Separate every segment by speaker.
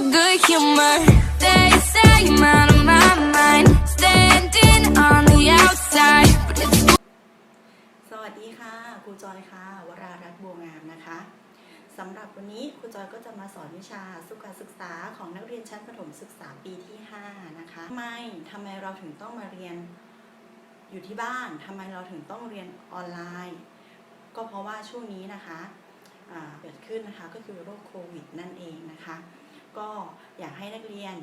Speaker 1: good humor. They say I'm out of my mind, standing on the outside,
Speaker 2: สวัสดีค่ะครูจอยค่ะ วรารัตน์บัวงามนะคะสำหรับวันนี้ครูจอยก็จะมาสอนวิชาสุขศึกษาของนักเรียนชั้นประถมศึกษาปีที่ 5 นะคะทำไมทำไมเราถึงต้องมาเรียนอยู่ที่บ้านทำไมเราถึงต้องเรียนออนไลน์ ก็เพราะว่าช่วงนี้นะคะเกิดขึ้นนะคะก็คือโรคโควิดนั่นเองนะคะ ก็อยากให้นักเรียน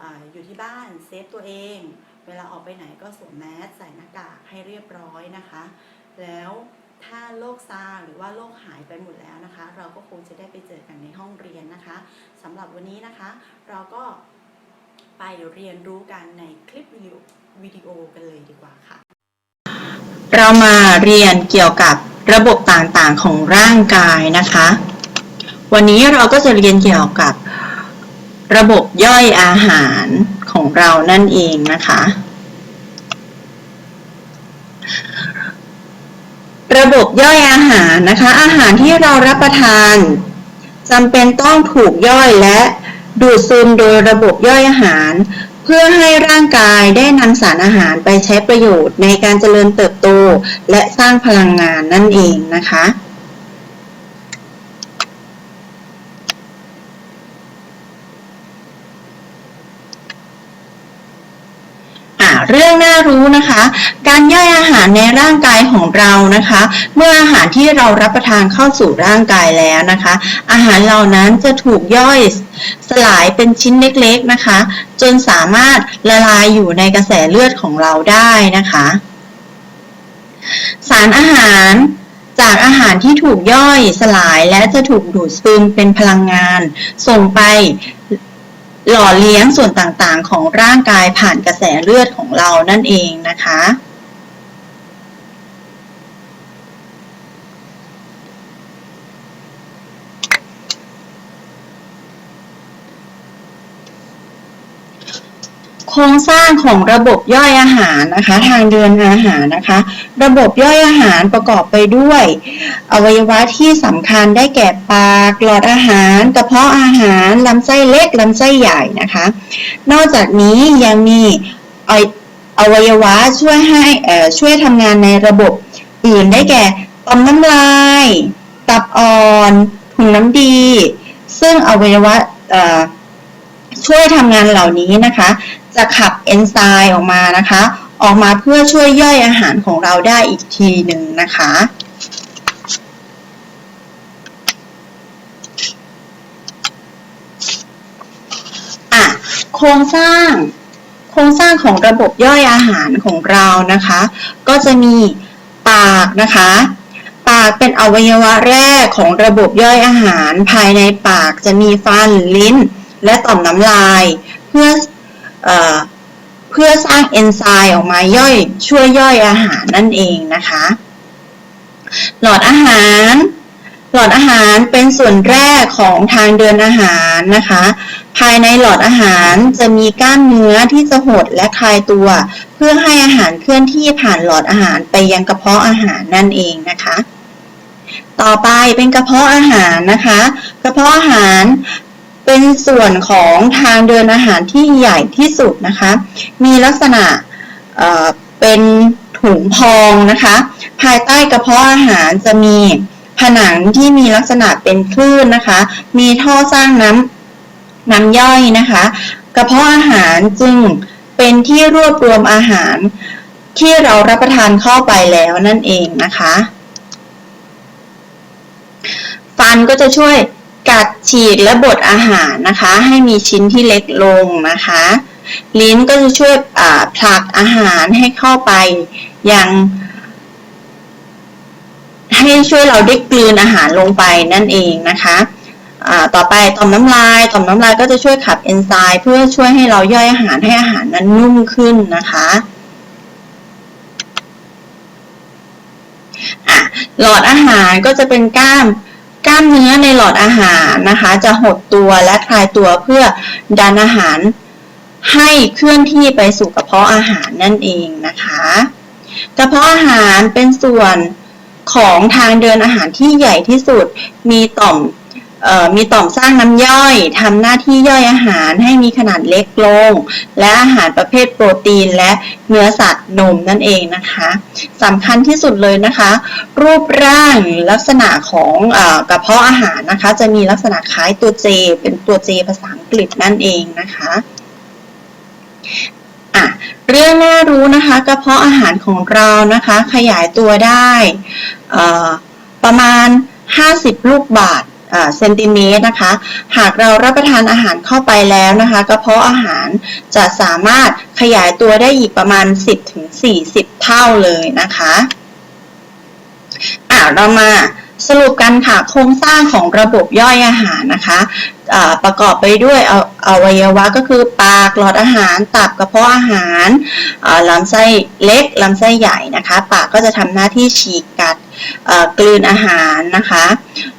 Speaker 2: ออยู่ที่บ้านเซฟตัวเอง เวลาออกไปไหนก็สวมแมสใส่หน้ากากให้เรียบร้อยนะคะ แล้วถ้าโรคซาหรือว่าโรคหายไปหมดแล้วนะคะ เราก็คงจะได้ไปเจอกันในห้องเรียนนะคะสำหรับวันนี้นะคะ เราก็ไปเรียนรู้กันในคลิปวิดีโอกันเลยดีกว่าค่ะ
Speaker 3: เรามาเรียนเกี่ยวกับระบบต่างๆของร่างกายนะคะ วันนี้เราก็จะเรียนเกี่ยวกับ ระบบย่อยอาหารของเรานั่นเองนะคะ ระบบย่อยอาหารนะคะ อาหารที่เรารับประทานจำเป็นต้องถูกย่อยและดูดซึมโดยระบบย่อยอาหาร เพื่อให้ร่างกายได้นำสารอาหารไปใช้ประโยชน์ในการเจริญเติบโต และสร้างพลังงานนั่นเองนะคะ เรื่องน่ารู้นะคะ การย่อยอาหารในร่างกายของเรานะคะ เมื่ออาหารที่เรารับประทานเข้าสู่ร่างกายแล้วนะคะ อาหารเหล่านั้นจะถูกย่อยสลายเป็นชิ้นเล็กๆนะคะ จนสามารถละลายอยู่ในกระแสเลือดของเราได้นะคะ สารอาหารจากอาหารที่ถูกย่อยสลายและจะถูกดูดซึมเป็นพลังงาน ส่งไป หล่อเลี้ยงส่วนต่างๆ ของร่างกายผ่านกระแสเลือดของเรานั่นเองนะคะ โครงสร้างของระบบย่อยอาหารนะคะ ทางเดินอาหารนะคะ ระบบย่อยอาหารประกอบไปด้วย อวัยวะที่สำคัญได้แก่ปากหลอดอาหาร กระเพาะอาหารลำไส้เล็กลำไส้ใหญ่นะคะ นอกจากนี้ยังมีอวัยอวัยวะช่วยให้ช่วยทำงานในระบบอื่นได้แก่ต่อมน้ำลาย ตับอ่อนถุงน้ำดี ซึ่งอวัยวะช่วยทำงานเหล่านี้นะคะ จะขับเอนไซม์ออกมานะคะ ออกมาเพื่อช่วยย่อยอาหารของเราได้อีกทีหนึ่งนะคะอะโครงสร้างโครงสร้างของระบบย่อยอาหารของเรานะคะ ก็จะมีปากนะคะ ปากเป็นอวัยวะแรกของระบบย่อยอาหาร ภายในปากจะมีฟันลิ้น และต่อมน้ำลาย เพื่อ เพื่อสร้างเอนไซม์ออกมาย่อยช่วยย่อยอาหารนั่นเองนะคะ หลอดอาหาร หลอดอาหารเป็นส่วนแรกของทางเดินอาหารนะคะ ภายในหลอดอาหารจะมีกล้ามเนื้อที่จะหดและคลายตัว เพื่อให้อาหารเคลื่อนที่ผ่านหลอดอาหารไปยังกระเพาะอาหารนั่นเองนะคะต่อไปเป็นกระเพาะอาหารนะคะ กระเพาะอาหาร เป็นส่วนของทางเดินอาหารที่ใหญ่ที่สุดนะคะ มีลักษณะเเป็นถุงพองนะคะ ภายใต้กระเพาะอาหารจะมีผนังที่มีลักษณะเป็นคลื่นนะคะ มีท่อสร้างน้ำน้ำย่อยนะคะ กระเพาะอาหารจึงเป็นที่รวบรวมอาหารที่เรารับประทานเข้าไปแล้วนั่นเองนะคะ ฟันก็จะช่วย กัดฉีกและบดอาหารนะคะ ให้มีชิ้นที่เล็กลงนะคะ ลิ้นก็จะช่วยผลักอาหารให้เข้าไปยังให้ช่วยเราได้กลืนอาหารลงไปนั่นเองนะคะต่อไปต่อมน้ำลายต่อมน้ำลายก็จะช่วยขับเอนไซม์เพื่อช่วยให้เราย่อยอาหารให้อาหารนั้นนุ่มขึ้นนะคะะหลอดอาหารก็จะเป็นกล้าม ล้ามเนื้อในหลอดอาหารนะคะ จะหดตัวและคลายตัวเพื่อดันอาหารให้เคลื่อนที่ไปสู่กระเพาะอาหารนั่นเองนะคะ กระเพาะอาหารเป็นส่วนของทางเดินอาหารที่ใหญ่ที่สุด มีต่อม มีต่อมสร้างน้ำย่อยทำหน้าที่ย่อยอาหารให้มีขนาดเล็กลง และอาหารประเภทโปรตีนและเนื้อสัตว์นมนั่นเองนะคะสำคัญที่สุดเลยนะคะ รูปร่างลักษณะของอกระเพาะอาหารนะคะ จะมีลักษณะคล้ายตัว J เป็นตัว J ภาษาอังกฤษนั่นเองนะคะอะเรื่องน่ารู้นะคะกระเพาะอาหารของเรานะคะ ขยายตัวได้ประมาณ 50 ลูกบาศก์อ่า เซนติเมตรนะคะ หากเรารับประทานอาหารเข้าไปแล้วนะคะกระเพาะอาหารจะสามารถขยายตัวได้อีกประมาณ 10-40 เท่าเลยนะคะอะเรามาสรุปกันค่ะโครงสร้างของระบบย่อยอาหารนะคะ ประกอบไปด้วยออวัยวะก็คือปากหลอดอาหารตับกระเพาะอาหารลำไส้เล็กลำไส้ใหญ่นะคะ ปากก็จะทำหน้าที่ฉีกกัดกลืนอาหารนะคะ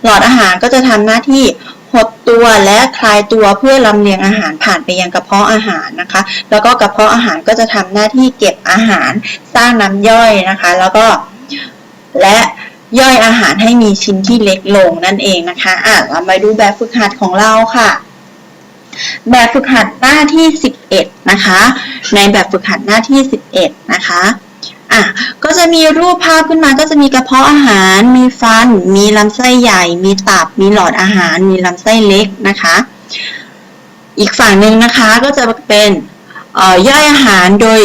Speaker 3: หลอดอาหารก็จะทำหน้าที่หดตัวและคลายตัวเพื่อลำเลียงอาหารผ่านไปยังกระเพาะอาหารนะคะ แล้วก็กระเพาะอาหารก็จะทำหน้าที่เก็บอาหารสร้างน้ำย่อยนะคะ แล้วก็และ ย่อยอาหารให้มีชิ้นที่เล็กลงนั่นเองนะคะ อะเรามาดูแบบฝึกหัดของเราค่ะ แบบฝึกหัดหน้าที่ 11 นะคะ ในแบบฝึกหัดหน้าที่ 11 นะคะอะก็จะมีรูปภาพขึ้นมาก็จะมีกระเพาะอาหาร มีฟัน มีลำไส้ใหญ่ มีตับ มีหลอดอาหาร มีลำไส้เล็กนะคะ อีกฝั่งหนึ่งนะคะก็จะเป็นเอ่อย่อยอาหารโดย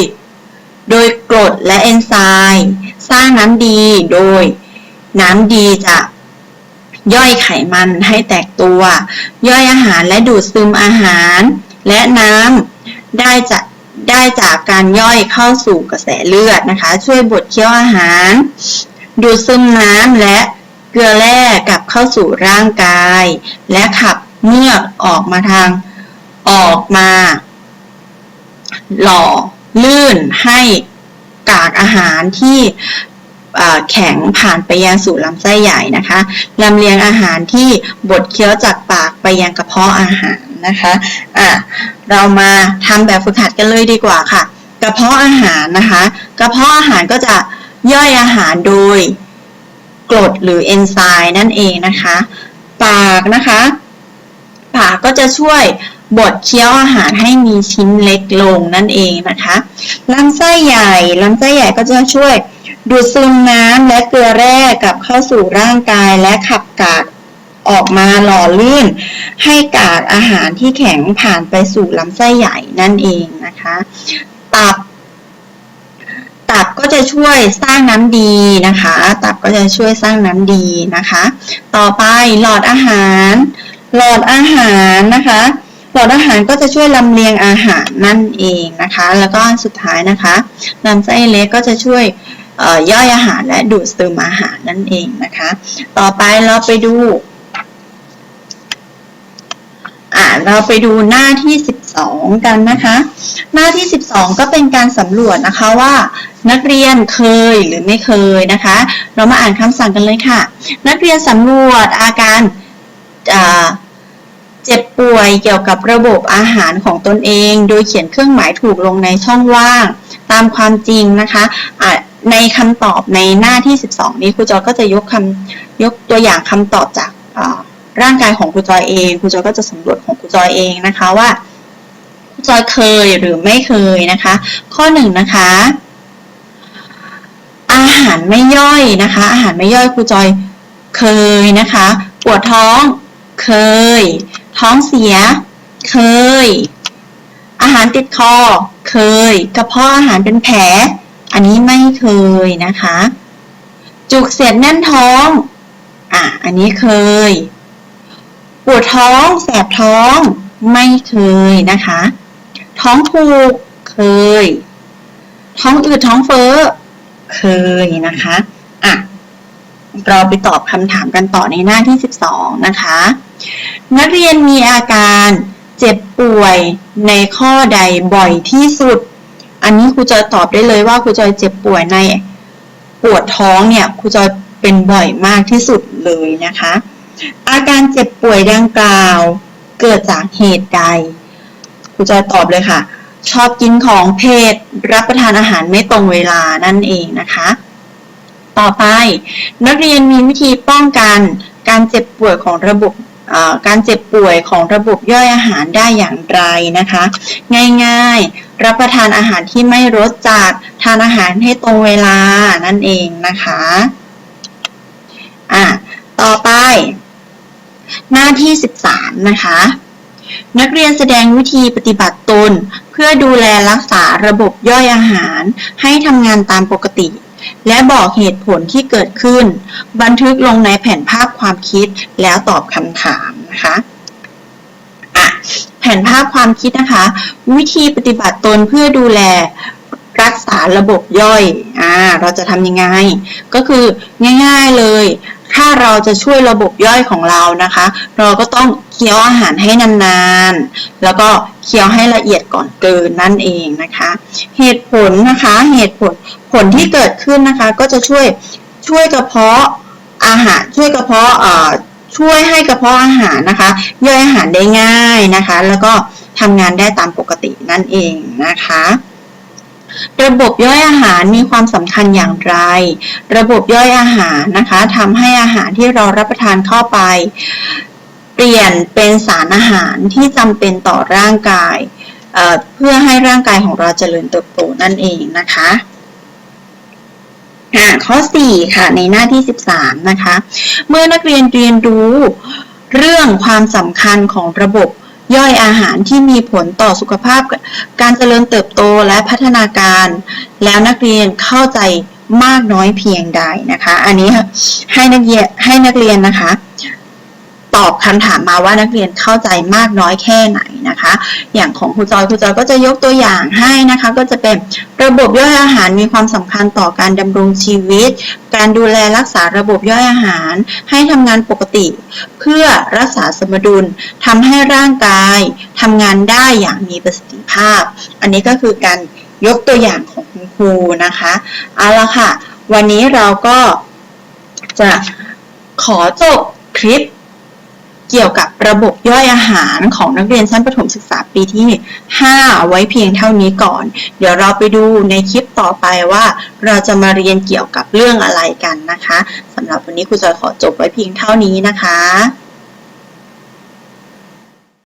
Speaker 3: โดยกรดและเอนไซม์ สร้างน้ำดีโดย น้ำดีจะย่อยไขมันให้แตกตัว ย่อยอาหารและดูดซึมอาหาร และน้ำได้จะได้จากการย่อยเข้าสู่กระแสเลือดนะคะ ช่วยบดเคี้ยวอาหาร ดูดซึมน้ำและเกลือแร่กลับเข้าสู่ร่างกาย และขับเมือกออกมาทางออกมา หล่อลื่นให้กากอาหารที่ แข็งผ่านไปยังสู่ลำไส้ใหญ่นะคะลำเลียงอาหารที่บดเคี้ยวจากปากไปยังกระเพาะอาหารนะคะอะเรามาทำแบบฝึกหัดกันเลยดีกว่าค่ะ กระเพาะอาหารนะคะ กระเพาะอาหารก็จะย่อยอาหารโดยกรดหรือเอนไซม์นั่นเองนะคะ ปากนะคะ กก็จะช่วยบดเคี้ยวอาหารให้มีชิ้นเล็กลงนั่นเองนะคะลำไส้ใหญ่ลำไส้ใหญ่ก็จะช่วยดูดซึมน้ำและเกลือแร่กลับเข้าสู่ร่างกายและขับกากออกมาหล่อลื่น ให้กากอาหารที่แข็งผ่านไปสู่ลำไส้ใหญ่นั่นเองนะคะ ตับ ตับก็จะช่วยสร้างน้ำดีนะคะ ตับก็จะช่วยสร้างน้ำดีนะคะ ต่อไปหลอดอาหาร หลอดอาหารนะคะ หลอดอาหารก็จะช่วยลำเลียงอาหารนั่นเองนะคะ แล้วก็สุดท้ายนะคะลำไส้เล็กก็จะช่วยย่อยอาหารและดูดซึมอาหารนั่นเองนะคะ ต่อไปเราไปดูอ่าเราไปดูหน้าที่ 12 กันนะคะ หน้าที่ 12 ก็เป็นการสำรวจนะคะว่า นักเรียนเคยหรือไม่เคยนะคะ เรามาอ่านคำสั่งกันเลยค่ะ นักเรียนสำรวจอาการ เจ็บป่วยเกี่ยวกับระบบอาหารของตนเอง โดยเขียนเครื่องหมายถูกลงในช่องว่าง ตามความจริงนะคะะในคำตอบในหน้าที่ 12 นี้ครูจอยก็จะยกคำยกตัวอย่างคำตอบจากร่างกายของครูจอยเองครูจอยก็จะสำรวจของครูจอยเองนะคะว่าครูจอยเคยหรือไม่เคยนะคะ ข้อหนึ่งนะคะ อาหารไม่ย่อยนะคะ อาหารไม่ย่อยครูจอยเคยนะคะ ปวดท้อง เคย ท้องเสีย เคย อาหารติดคอ เคย กระเพาะอาหารเป็นแผล อันนี้ไม่เคยนะคะ จุกเสียดแน่นท้อง อะ อันนี้เคย ปวดท้อง แสบท้อง ไม่เคยนะคะ ท้องผูก เคย ท้องอืดท้องเฟ้อ เคยนะคะ อะเราไปตอบคำถามกันต่อในหน้าที่ 12 นะคะ นักเรียนมีอาการเจ็บป่วยในข้อใดบ่อยที่สุด อันนี้ครูจอยตอบได้เลยว่าครูจอยเจ็บป่วยในปวดท้องเนี่ยครูจอยเป็นบ่อยมากที่สุดเลยนะคะ อาการเจ็บป่วยดังกล่าวเกิดจากเหตุใดครูจอยตอบเลยค่ะ ชอบกินของเผ็ดรับประทานอาหารไม่ตรงเวลานั่นเองนะคะ ต่อไป นักเรียนมีวิธีป้องกันการเจ็บป่วยของระบบ การเจ็บป่วยของระบบย่อยอาหารได้อย่างไรนะคะ ง่ายๆ รับประทานอาหารที่ไม่รสจัดทานอาหารให้ตรงเวลานั่นเองนะคะอะต่อไป หน้าที่ 13 นะคะ นักเรียนแสดงวิธีปฏิบัติตน เพื่อดูแลรักษาระบบย่อยอาหาร ให้ทำงานตามปกติ และบอกเหตุผลที่เกิดขึ้น บันทึกลงในแผ่นภาพความคิดแล้วตอบคำถามนะคะอะแผ่นภาพความคิดนะคะ วิธีปฏิบัติตนเพื่อดูแลรักษาระบบย่อยอ่าเราจะทำยังไง ก็คือง่าย ๆเลย ถ้าเราจะช่วยระบบย่อยของเรานะคะ เราก็ต้องเคี้ยวอาหารให้นานๆ แล้วก็เคี้ยวให้ละเอียดก่อนเกินนั่นเองนะคะ เหตุผลนะคะเหตุผล ผลที่เกิดขึ้นนะคะ ก็จะช่วยช่วยกระเพาะอาหารช่วยกระเพาะเอ่อช่วยให้กระเพาะอาหารนะคะ ย่อยอาหารได้ง่ายนะคะ แล้วก็ทำงานได้ตามปกตินั่นเองนะคะ ระบบย่อยอาหารมีความสำคัญอย่างไร ระบบย่อยอาหารนะคะทำให้อาหารที่เรารับประทานเข้าไป เปลี่ยนเป็นสารอาหารที่จำเป็นต่อร่างกายเเพื่อให้ร่างกายของเราเจริญเติบโตนั่นเองนะคะ อ่าข้อ 4 ค่ะ ในหน้าที่ 13 นะคะ เมื่อนักเรียนเรียนรู้เรื่องความสำคัญของระบบย่อยอาหารที่มีผลต่อสุขภาพการเจริญเติบโตและพัฒนาการ แล้วนักเรียนเข้าใจมากน้อยเพียงใดนะคะ อันนี้ให้นักเรียนให้นักเรียนนะคะ ตอบคำถามมาว่านักเรียนเข้าใจมากน้อยแค่ไหนนะคะ อย่างของครูจอยครูจอยก็จะยกตัวอย่างให้นะคะ ก็จะเป็นระบบย่อยอาหารมีความสำคัญต่อการดำรงชีวิต การดูแลรักษาระบบย่อยอาหาร ให้ทำงานปกติ เพื่อรักษาสมดุลทำให้ร่างกายทำงานได้อย่างมีประสิทธิภาพ อันนี้ก็คือการยกตัวอย่างของคุณครูนะคะเอาละค่ะ วันนี้เราก็จะขอจบคลิป เกี่ยวกับระบบย่อยอาหารของนักเรียนชั้นประถมศึกษาปีที่ 5 ไว้เพียงเท่านี้ก่อน เดี๋ยวเราไปดูในคลิปต่อไปว่า เราจะมาเรียนเกี่ยวกับเรื่องอะไรกันนะคะสำหรับวันนี้ครูจอยขอจบไว้เพียงเท่านี้นะคะ